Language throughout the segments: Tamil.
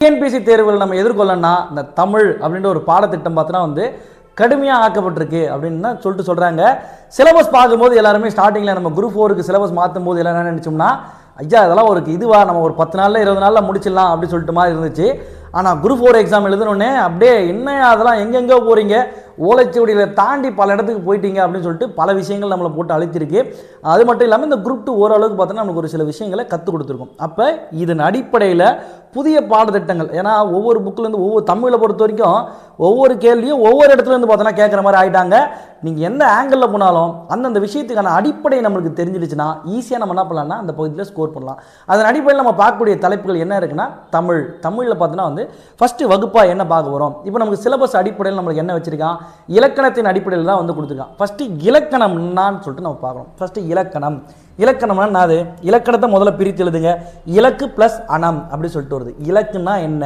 டிஎன்பிசி தேர்வுகள் நம்ம எதிர்கொள்ளனா இந்த தமிழ் அப்படின்ற ஒரு பாடத்திட்டம் பார்த்தோன்னா வந்து கடுமையாக ஆக்கப்பட்டிருக்கு அப்படின்னு சொல்லிட்டு சொல்கிறாங்க சிலபஸ் பார்க்கும்போது எல்லாருமே ஸ்டார்டிங்கில் நம்ம குரூப் ஃபோருக்கு சிலபஸ் மாற்றும் போது எல்லாம் என்ன நினச்சோம்னா ஐயா இதெல்லாம் ஒரு இதுவாக நம்ம ஒரு பத்து நாளில் இருபது நாளில் முடிச்சிடலாம் அப்படின்னு சொல்லிட்டு மாதிரி இருந்துச்சு. ஆனால் குரூப் ஃபோர் எக்ஸாம் எழுதணுன்னே அப்படியே என்ன அதெல்லாம் எங்கெங்கே போகிறீங்க ஓலைச்சுவடியில் தாண்டி பல இடத்துக்கு போயிட்டீங்க அப்படின்னு சொல்லிட்டு பல விஷயங்கள் நம்மளை போட்டு அழுத்திருக்கு. அது மட்டும் இல்லாமல் இந்த குரூப் டூ ஓரளவுக்கு பார்த்தோன்னா நமக்கு ஒரு சில விஷயங்களை கற்றுக் கொடுத்துருக்கோம். அப்போ இதன் அடிப்படையில் புதிய பாடத்திட்டங்கள் ஏன்னா ஒவ்வொரு புக்கிலேருந்து ஒவ்வொரு தமிழை பொறுத்த வரைக்கும் ஒவ்வொரு கேள்வியும் ஒவ்வொரு இடத்துல இருந்து பார்த்தோன்னா கேட்குற மாதிரி ஆகிட்டாங்க நீங்கள் எந்த ஆங்கிளில் போனாலும் அந்தந்த விஷயத்துக்கான அடிப்படை நம்மளுக்கு தெரிஞ்சிடுச்சுன்னா ஈஸியாக நம்ம என்ன பண்ணலாம்னா அந்த பகுதியில் ஸ்கோர் பண்ணலாம் அதன் அடிப்படையில் நம்ம பார்க்கக்கூடிய தலைப்புகள் என்ன இருக்குன்னா தமிழ். தமிழில் பார்த்தோன்னா வந்து ஃபஸ்ட்டு வகுப்பாக என்ன பார்க்க போகிறோம் இப்போ நமக்கு சிலபஸ் அடிப்படையில் நம்மளுக்கு என்ன வச்சுருக்கான்? இலக்கணத்தின் அடிப்படையில் தான் வந்து கொடுத்துருக்கான். ஃபஸ்ட்டு இலக்கணம்னான்னு சொல்லிட்டு நம்ம பார்க்கணும். ஃபஸ்ட்டு இலக்கணம். இலக்கணம்னா என்னது? இலக்கணத்தை முதல்ல பிரித்து எழுதுங்க. இலக்கு ப்ளஸ் அணம் அப்படின்னு சொல்லிட்டு வருது. இலக்குன்னா என்ன?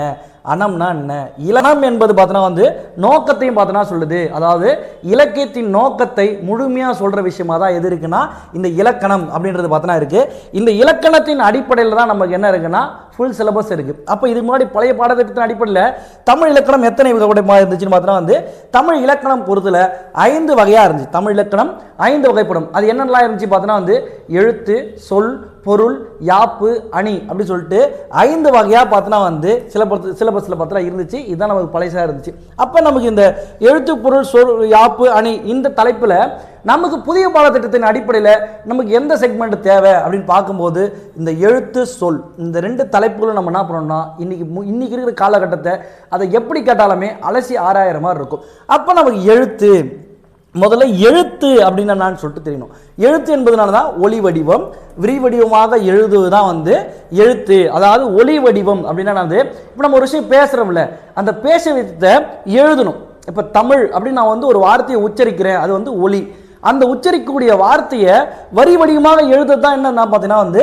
அனம்னா என்ன? இலனம் என்பது பார்த்தோன்னா வந்து நோக்கத்தையும் பார்த்தோன்னா சொல்லுது. அதாவது இலக்கியத்தின் நோக்கத்தை முழுமையாக சொல்கிற விஷயமா தான் எது இருக்குன்னா இந்த இலக்கணம் அப்படின்றது பார்த்தோன்னா இருக்குது இந்த இலக்கணத்தின் அடிப்படையில் தான் நமக்கு என்ன இருக்குன்னா ஃபுல் சிலபஸ் இருக்குது அப்போ இதுக்கு முன்னாடி பழைய பாடத்திட்டத்தின் அடிப்படையில் தமிழ் இலக்கணம் எத்தனை வகைப்படமாக இருந்துச்சுன்னு பார்த்தோன்னா வந்து தமிழ் இலக்கணம் பொறுத்தில் ஐந்து வகையாக இருந்துச்சு. தமிழ் இலக்கணம் ஐந்து வகைப்படும். அது என்னென்னலாம் இருந்துச்சு பார்த்தோன்னா வந்து எழுத்து சொல் பொருள் யாப்பு அணி அப்படி சொல்லிட்டு ஐந்து வகையாக பார்த்தோன்னா வந்து சிலபஸ் சிலபஸில் பார்த்தா இருந்துச்சு. இதுதான் நமக்கு பழசாக இருந்துச்சு. அப்போ நமக்கு இந்த எழுத்து பொருள் சொல் யாப்பு அணி இந்த தலைப்பில் நமக்கு புதிய பாடத்திட்டத்தின் அடிப்படையில் நமக்கு எந்த செக்மெண்ட் தேவை அப்படின்னு பார்க்கும்போது இந்த எழுத்து சொல் இந்த ரெண்டு தலைப்புகளும் நம்ம என்ன பண்ணோம்னா இன்றைக்கி மு- இருக்கிற காலகட்டத்தை அதை எப்படி கேட்டாலுமே அலசி ஆறாயிரம் மாதிரி இருக்கும். அப்போ நமக்கு எழுத்து முதல்ல எழுத்து அப்படின்னு நான் சொல்லிட்டு தெரியணும். எழுத்து என்பதுனால தான் ஒளி வடிவம். விரி வடிவமாக எழுதுவது தான் வந்து எழுத்து. அதாவது ஒளி வடிவம் அப்படின்னா வந்து இப்போ நம்ம ஒரு விஷயம் பேசுகிறோம்ல அந்த பேச விதத்தை எழுதணும். இப்போ தமிழ் அப்படின்னு நான் வந்து ஒரு வார்த்தையை உச்சரிக்கிறேன் அது வந்து ஒளி அந்த உச்சரிக்கக்கூடிய வார்த்தையை வரி வடிவமாக எழுதுறது தான் என்ன பார்த்தீங்கன்னா வந்து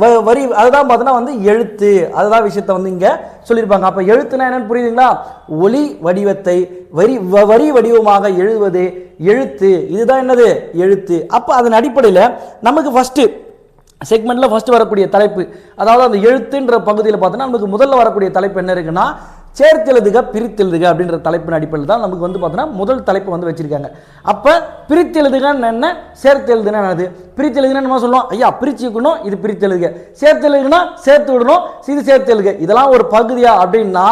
வ- வரி அதுதான் பார்த்தீங்கன்னா வந்து எழுத்து. அதுதான் விஷயத்தை வந்து இங்கே சொல்லியிருப்பாங்க. அப்போ எழுத்துனா என்னன்னு புரியுதுங்களா? ஒளி வடிவத்தை வரி வ- வரி வடிவமாக எழுதுவது எழுத்து. இதுதான் என்னது? எழுத்து. அப்போ அதன் அடிப்படையில் நமக்கு ஃபஸ்ட்டு செக்மெண்ட்டில் ஃபஸ்ட்டு வரக்கூடிய தலைப்பு அதாவது அந்த எழுத்துன்ற பகுதியில் பார்த்தோன்னா நமக்கு முதல்ல வரக்கூடிய தலைப்பு என்ன இருக்குன்னா சேர்த்தெழுதுக பிரித்தெழுதுக அப்படின்ற தலைப்பின் அடிப்படையில் தான் நமக்கு வந்து பார்த்தோன்னா முதல் தலைப்பு வந்து வச்சுருக்காங்க. அப்போ பிரித்தெழுதுகன்னு என்ன? சேர்த்தெழுதுனா என்னது? பிரித்தெழுதுனா நம்ம சொல்லுவோம். ஐயா பிரித்து வைக்கணும் இது பிரித்தெழுதுக. சேர்த்தெழுதுனா சேர்த்து விடணும் இது சேர்த்தெழுதுக. இதெல்லாம் ஒரு பகுதியா அப்படின்னா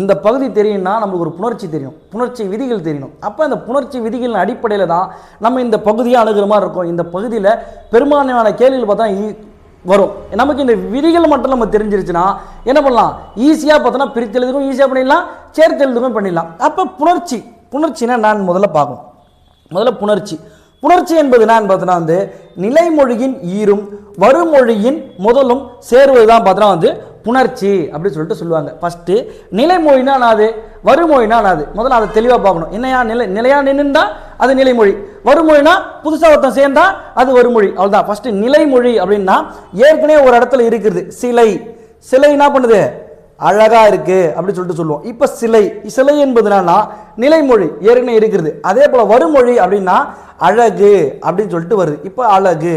இந்த பகுதி தெரியும்னா நமக்கு ஒரு புணர்ச்சி தெரியும். புணர்ச்சி விதிகள் தெரியணும் அப்போ அந்த புணர்ச்சி விதிகளின் அடிப்படையில் தான் நம்ம இந்த பகுதியை அணுகிற மாதிரி இருக்கும். இந்த பகுதியில் பெரும்பான்மையான கேள்விகள் பார்த்தா வரும். நமக்கு இந்த விதிகள் மட்டும் நம்ம தெரிஞ்சிருச்சுன்னா என்ன பண்ணலாம்? ஈஸியாக பார்த்தோன்னா பிரித்து எழுதுக்கும் ஈஸியாக பண்ணிடலாம் சேர்த்து எழுதுக்கும் பண்ணிடலாம். அப்போ புணர்ச்சி புணர்ச்சினா நான் முதல்ல பார்க்கணும். முதல்ல புணர்ச்சி. புணர்ச்சி என்பது நான் பார்த்தோன்னா வந்து நிலைமொழியின் ஈரும் வருமொழியின் முதலும் சேருவது தான் பார்த்தோன்னா வந்து புணர்ச்சி அப்படின்னு சொல்லிட்டு சொல்லுவாங்க. ஃபஸ்ட்டு நிலைமொழினா அது வருமொழினா அது. முதல்ல அதை தெளிவாக பார்க்கணும். என்னையா நிலை நிலையாக நின்றுந்தா அது நிலைமொழி. வருமொழினா புதுசாக ஒருத்தன் சேர்ந்தா அது வருமொழி அவ்வளோதான் ஃபஸ்ட்டு நிலைமொழி அப்படின்னா ஏற்கனவே ஒரு இடத்துல இருக்கிறது சிலை. சிலை என்ன பண்ணுது? அழகாக இருக்குது அப்படின்னு சொல்லிட்டு சொல்லுவோம். இப்போ சிலை. சிலை என்பது என்னன்னா நிலைமொழி. ஏற்கனவே இருக்கிறது அதே போல் வருமொழி அப்படின்னா அழகு அப்படின்னு சொல்லிட்டு வருது. இப்போ அழகு.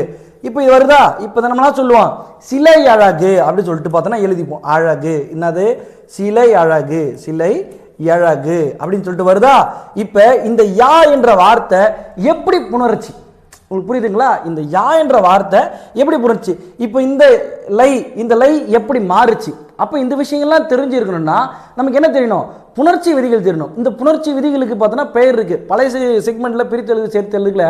இப்போ இது வருதா? இப்போ நம்மளா சொல்லுவோம் சிலை அழகு அப்படின்னு சொல்லிட்டு பார்த்தோன்னா எழுதிப்போம். அழகு. என்னது? சிலை அழகு. சிலை அழகு அப்படின்னு சொல்லிட்டு வருதா? இப்போ இந்த யா என்ற வார்த்தை எப்படி புணர்ச்சி? உங்களுக்கு புரியுதுங்களா? இந்த யா என்ற வார்த்தை எப்படி புரிஞ்சுச்சு இப்போ இந்த லை இந்த லை எப்படி மாறுச்சு? அப்போ இந்த விஷயங்கள்லாம் தெரிஞ்சிருக்கணும்னா நமக்கு என்ன தெரியணும்? புணர்ச்சி விதிகள் தெரியணும். இந்த புணர்ச்சி விதிகளுக்கு பார்த்தோன்னா பெயர் இருக்குது பழைய செக்மெண்ட்டில் பிரித்தெழுது சேர்த்தெழுதுல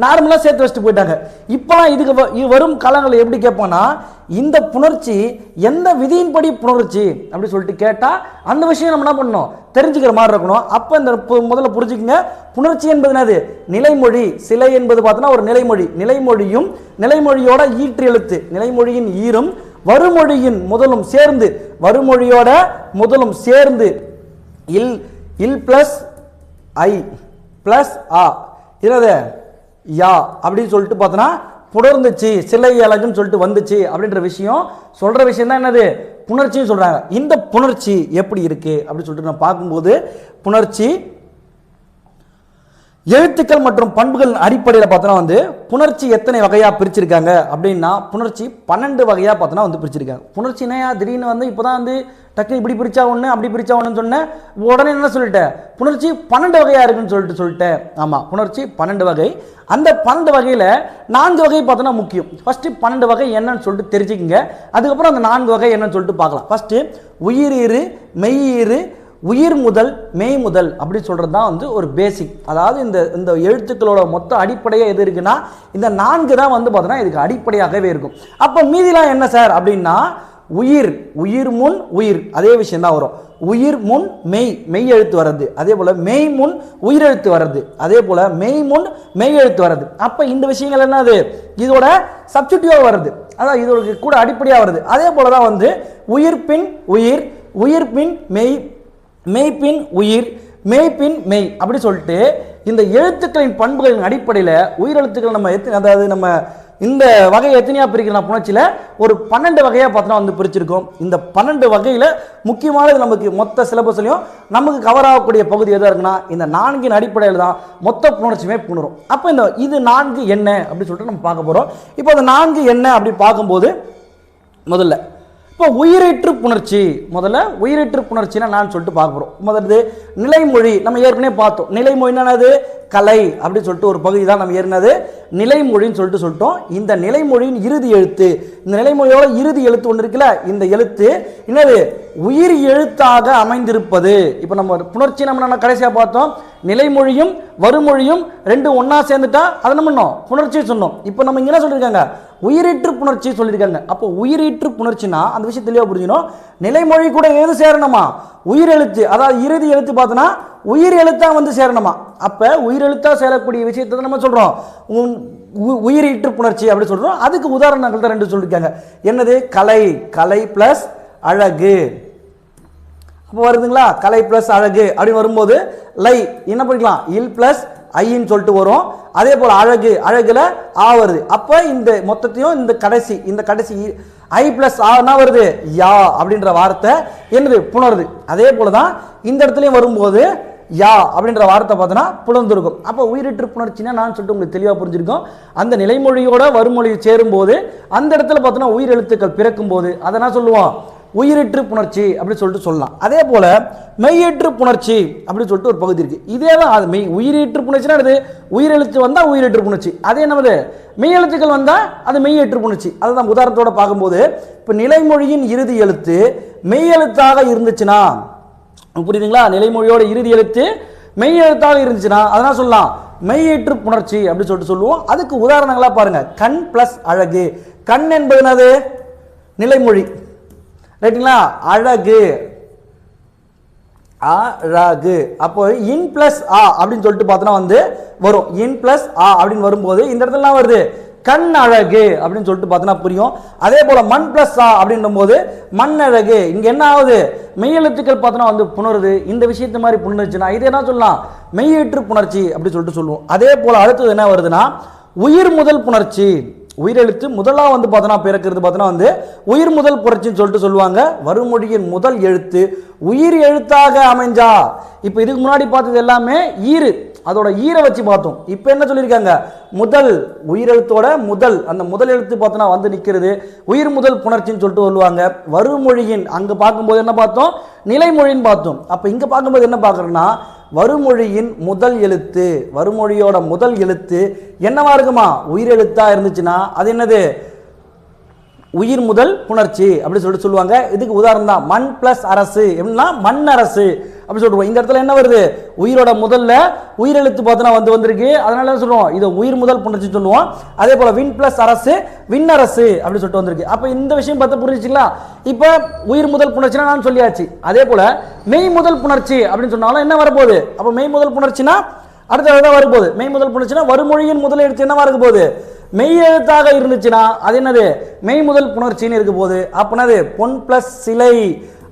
நார்மலாக சேர்த்து வச்சுட்டு போயிட்டாங்க. இப்போலாம் இதுக்கு வ- இ- வரும் காலங்களில் எப்படி கேட்போம்னா இந்த புணர்ச்சி எந்த விதியின்படி புணர்ச்சி அப்படி சொல்லிட்டு கேட்டால் அந்த விஷயம் நம்ம என்ன பண்ணணும்? தெரிஞ்சுக்கிற மாதிரி இருக்கணும். அப்போ இந்த பு- முதல்ல புரிஞ்சுக்கங்க. புணர்ச்சி என்பது என்னது? நிலைமொழி. சிலை என்பது பார்த்தோன்னா ஒரு நிலைமொழி. நிலைமொழியும் நிலைமொழியோட ஈற்று எழுத்து நிலைமொழியின் ஈரும் வருமொழியின் முதலும் சேர்ந்து வருமொழியோட முதலும் சேர்ந்து இல் இல் பிளஸ் ஐ பிளஸ் ஆ என்னது? யா அப்படின்னு சொல்லிட்டு பார்த்தோன்னா புணர்ந்துச்சு சிலை அழகுன்னு சொல்லிட்டு வந்துச்சு அப்படின்ற விஷயம். சொல்கிற விஷயம் தான் என்னது? புணர்ச்சின்னு சொல்கிறாங்க இந்த புணர்ச்சி எப்படி இருக்குது அப்படின்னு சொல்லிட்டு நான் பார்க்கும்போது புணர்ச்சி எழுத்துக்கள் மற்றும் பண்புகள் அடிப்படையில் பார்த்தோன்னா வந்து புணர்ச்சி எத்தனை வகையாக பிரிச்சிருக்காங்க அப்படின்னா புணர்ச்சி பன்னெண்டு வகையாக பார்த்தோன்னா வந்து பிரிச்சிருக்காங்க. புணர்ச்சினா திடீர்னு வந்து இப்போ தான் வந்து டக்கு இப்படி பிரிச்சா ஒன்று அப்படி பிரிச்சா ஒன்றுன்னு சொன்னேன் உடனே என்ன சொல்லிட்டேன்? புணர்ச்சி பன்னெண்டு வகையாக இருக்குன்னு சொல்லிட்டு சொல்லிட்டேன். ஆமாம் புணர்ச்சி பன்னெண்டு வகை. அந்த பன்னெண்டு வகையில் நான்கு வகை பார்த்தோன்னா முக்கியம். ஃபஸ்ட்டு பன்னெண்டு வகை என்னன்னு சொல்லிட்டு தெரிஞ்சுக்கங்க. அதுக்கப்புறம் அந்த நான்கு வகை என்னன்னு சொல்லிட்டு பார்க்கலாம். ஃபஸ்ட்டு உயிரீறு மெய்யீறு உயிர் முதல் மெய் முதல் அப்படின்னு சொல்கிறது தான் வந்து ஒரு பேசிக் அதாவது இந்த இந்த எழுத்துக்களோட மொத்த அடிப்படையாக எது இருக்குன்னா இந்த நான்கு தான் வந்து பார்த்தோன்னா இதுக்கு அடிப்படையாகவே இருக்கும். அப்போ மீதிலாம் என்ன சார் அப்படின்னா உயிர் உயிர் முன் உயிர். அதே விஷயம் தான் வரும். உயிர் முன் மெய் மெய் எழுத்து வர்றது. அதே போல் மெய் முன் உயிரெழுத்து வர்றது. அதே போல் மெய் முன் மெய் எழுத்து வர்றது. அப்போ இந்த விஷயங்கள் என்னது? இதோட சப்ஸ்டியூட்டிவாக வருது. அதான் இதோட கூட அடிப்படையாக வருது. அதே போல் தான் வந்து உயிர் பின் உயிர் உயிர் பின் மெய் மெய்ப்பின் உயிர் மெய்ப்பின் மெய் அப்படி சொல்லிட்டு இந்த எழுத்துக்களின் பண்புகளின் அடிப்படையில் உயிரெழுத்துக்கள் நம்ம எத்தனை அதாவது நம்ம இந்த வகையை எத்தனையா பிரிக்கிறோம் புணர்ச்சியில் ஒரு பன்னெண்டு வகையாக பார்த்தோன்னா வந்து பிரிச்சிருக்கோம். இந்த பன்னெண்டு வகையில் முக்கியமானது நமக்கு மொத்த சிலபஸ்லையும் நமக்கு கவர் ஆகக்கூடிய பகுதி எதாக இருக்குன்னா இந்த நான்கின் அடிப்படையில் தான் மொத்த புணர்ச்சியுமே புணரும். அப்போ இந்த இது நான்கு என்ன? அப்படின்னு சொல்லிட்டு நம்ம பார்க்க போகிறோம் இப்போ அந்த நான்கு என்ன அப்படி பார்க்கும்போது முதல்ல இப்போ உயிரேற்று புணர்ச்சி முதல்ல உயிரேற்று புணர்ச்சினா நான் சொல்லிட்டு பார்க்க போகிறோம் முதல்ல நிலைமொழி நம்ம ஏற்கனவே பார்த்தோம். நிலைமொழி என்னது? கலை அப்படின்னு சொல்லிட்டு ஒரு பகுதி தான் நம்ம ஏறினது நிலைமொழின்னு சொல்லிட்டு சொல்லிட்டோம். இந்த நிலைமொழியின் இறுதி எழுத்து இந்த நிலைமொழியோட இறுதி எழுத்து ஒன்று இருக்குல்ல இந்த எழுத்து என்னது? உயிர் எழுத்தாக அமைந்திருப்பது. இப்போ நம்ம புணர்ச்சி நம்ம நம்ம கடைசியாக பார்த்தோம்? நிலைமொழியும் வருமொழியும் ரெண்டு ஒன்றா சேர்ந்துட்டா அதை நம்ம பண்ணோம் புணர்ச்சி சொன்னோம். இப்போ நம்ம இங்கே என்ன சொல்லியிருக்காங்க உயிரீற்று புணர்ச்சி சொல்லியிருக்காங்க அப்போ உயிரீற்று புணர்ச்சினா அந்த விஷயம் தெளிவாக புரிஞ்சுக்கணும். நிலைமொழி கூட எது சேரணுமா? உயிர் எழுத்து அதாவது இறுதி எழுத்து பார்த்தோன்னா உயிர் எழுத்தா வந்து சேரணுமா? அப்போ உயிரெழுத்தா சேரக்கூடிய விஷயத்தை நம்ம சொல்கிறோம் உயிரீற்று புணர்ச்சி அப்படின்னு சொல்கிறோம் அதுக்கு உதாரணங்கள் தான் ரெண்டு சொல்லியிருக்காங்க என்னது? கலை. கலை ப்ளஸ் அழகு. அப்போ வருதுங்களா? கலை ப்ளஸ் அழகு. அப்படின்னு வரும்போது லை என்ன பண்ணிக்கலாம்? இல் ப்ளஸ் ஐன்னு சொல்லிட்டு வரும். அதே போல் அழகு. அழகுல ஆ வருது. அப்போ இந்த மொத்தத்தையும் இந்த கடைசி இந்த கடைசி ஐ ப்ளஸ் ஆனா வருது. யா அப்படின்ற வார்த்தை என்னது? புணருது. அதே போல தான் இந்த இடத்துலையும் வரும்போது யா அப்படின்ற வார்த்தை பார்த்தோன்னா புலர்ந்திருக்கும் அப்போ உயிரிட்டு புணர்ச்சினா நான் சொல்லிட்டு உங்களுக்கு தெளிவாக புரிஞ்சிருக்கும். அந்த நிலைமொழியோட வருமொழி சேரும்போது அந்த இடத்துல பார்த்தோன்னா உயிர் எழுத்துக்கள் பிறக்கும் போது அதை நான் சொல்லுவோம். உயிரிற்று புணர்ச்சி அப்படின்னு சொல்லிட்டு சொல்லலாம். அதே போல மெய்யேற்று புணர்ச்சி அப்படின்னு சொல்லிட்டு ஒரு பகுதி இருக்கு. இதே தான் அது மெய் உயிரீற்று புணர்ச்சினா அது உயிரெழுத்து வந்தால் உயிரிற்று புணர்ச்சி. அதே என்னது? மெய் எழுத்துக்கள் வந்தால் அது மெய்யற்று புணர்ச்சி. அதுதான் உதாரணத்தோட பார்க்கும்போது இப்போ நிலைமொழியின் இறுதி எழுத்து மெய் எழுத்தாக இருந்துச்சுன்னா புரியுதுங்களா? நிலைமொழியோட இறுதி எழுத்து மெய் எழுத்தாக இருந்துச்சுன்னா அதனால் சொல்லலாம். மெய்யேற்று புணர்ச்சி அப்படின்னு சொல்லிட்டு சொல்லுவோம். அதுக்கு உதாரணங்களா பாருங்க. கண் பிளஸ் அழகு. கண் என்பது என்னது? நிலைமொழி. ரைட்டுங்களா அழகு. அழகு அப்போ இன் பிளஸ் ஆ அப்படின்னு சொல்லிட்டு பார்த்தோன்னா வந்து வரும். இன் பிளஸ் ஆ அப்படின்னு வரும்போது இந்த இடத்துலலாம் வருது? கண் அழகு அப்படின்னு சொல்லிட்டு பார்த்தோன்னா புரியும். அதே போல மண் பிளஸ் ஆ அப்படின்னும் போது மண் அழகு. இங்க என்ன ஆகுது? மெய்யெழுத்துக்கள் பார்த்தோன்னா வந்து புணருது. இந்த விஷயத்த மாதிரி புணர்ச்சுன்னா இது என்ன சொல்லலாம்? மெய்யேற்று புணர்ச்சி அப்படின்னு சொல்லிட்டு சொல்லுவோம். அதே போல அடுத்தது என்ன வருதுன்னா உயிர் முதல் புணர்ச்சி. உயிரெழுத்து முதலாக வந்து பார்த்தோன்னா பிறக்கிறது பார்த்தோன்னா வந்து உயிர் முதல் புரட்சின்னு சொல்லிட்டு சொல்லுவாங்க. வருமொழியின் முதல் எழுத்து உயிர் எழுத்தாக அமைஞ்சா. இப்போ இதுக்கு முன்னாடி பார்த்தது எல்லாமே ஈறு. அதோட ஈரை வச்சு பார்த்தோம் இப்போ என்ன சொல்லியிருக்காங்க? முதல் உயிரெழுத்தோட முதல் அந்த முதல் எழுத்து பார்த்தோன்னா வந்து நிற்கிறது உயிர் முதல் புணர்ச்சின்னு சொல்லிட்டு சொல்லுவாங்க. வருமொழியின் அங்கே பார்க்கும்போது என்ன பார்த்தோம்? நிலைமொழின்னு பார்த்தோம். அப்போ இங்கே பார்க்கும்போது என்ன பார்க்குறோன்னா வருமொழியின் முதல் எழுத்து வருமொழியோட முதல் எழுத்து என்னவா இருக்குமா? உயிரெழுத்தாக இருந்துச்சுன்னா அது என்னது? உயிர் முதல் புணர்ச்சி அப்படின்னு சொல்லிட்டு சொல்லுவாங்க. இதுக்கு உதாரணம் தான் மண் பிளஸ் அரசு. எப்படின்னா மண் அரசு அப்படின்னு சொல்லுவோம் இந்த இடத்துல என்ன வருது? உயிரோட முதல்ல உயிரெழுத்து பார்த்தோன்னா வந்து வந்திருக்கு. அதனால என்ன சொல்லுவோம் இதை உயிர் முதல் புணர்ச்சி சொல்லுவோம். அதே போல வின் பிளஸ் அரசு விண்ணரசு அப்படின்னு சொல்லிட்டு வந்திருக்கு. அப்போ இந்த விஷயம் பார்த்து புரிஞ்சுச்சுங்களா? இப்போ உயிர் முதல் புணர்ச்சினா நான் சொல்லியாச்சு. அதே போல மெய் முதல் புணர்ச்சி அப்படின்னு சொன்னாலும் என்ன வரப்போகுது? அப்போ மெய் முதல் புணர்ச்சினா அடுத்த தான் வரும்போது மெய் முதல் புணர்ச்சினா வருமொழியின் முதல் எழுத்து என்னவா இருக்க போகுது? மெய் எழுத்தாக இருந்துச்சுன்னா அது என்னது? மெய் முதல் புணர்ச்சின்னு இருக்க போகுது. அப்படின்னது பொன் பிளஸ் சிலை.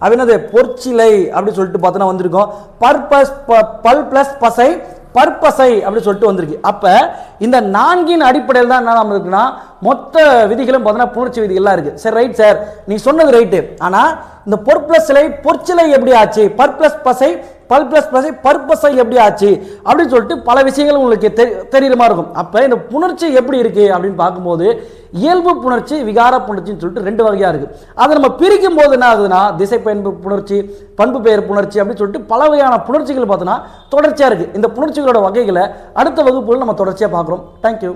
அப்படின்னது பொற்சிலை அப்படி சொல்லிட்டு பார்த்தோன்னா வந்திருக்கோம். பர்பஸ் பல் பிளஸ் பசை பர்பஸை அப்படின்னு சொல்லிட்டு வந்திருக்கு. அப்போ இந்த நான்கின் அடிப்படையில் தான் என்ன இருக்குன்னா மொத்த விதிகளும் பார்த்தோன்னா புணர்ச்சி விதிகள்லாம் இருக்கு. சரி ரைட் சார் நீ சொன்னது ரைட்டு ஆனால் இந்த பொற்பிளஸ் சிலை பொற்சிலை எப்படி ஆச்சு? பர்பிளஸ் பசை பல் ப்ளஸ் ப்ளஸை பர்பஸை எப்படி ஆச்சு? அப்படின்னு சொல்லிட்டு பல விஷயங்கள் உங்களுக்கு தெரி தெரியுற மாதிரி இருக்கும். அப்போ இந்த புணர்ச்சி எப்படி இருக்குது அப்படின்னு பார்க்கும்போது இயல்பு புணர்ச்சி விகார புணர்ச்சின்னு சொல்லிட்டு ரெண்டு வகையாக இருக்குது அதை நம்ம பிரிக்கும் போது என்ன ஆகுதுன்னா திசை பயன்பு புணர்ச்சி பண்பு பெயர் புணர்ச்சி அப்படின்னு சொல்லிட்டு பல வகையான புணர்ச்சிகள் பார்த்தோன்னா தொடர்ச்சியாக இருக்குது இந்த புணர்ச்சிகளோட வகைகளை அடுத்த வகுப்புகள் நம்ம தொடர்ச்சியாக பார்க்குறோம். தேங்க்யூ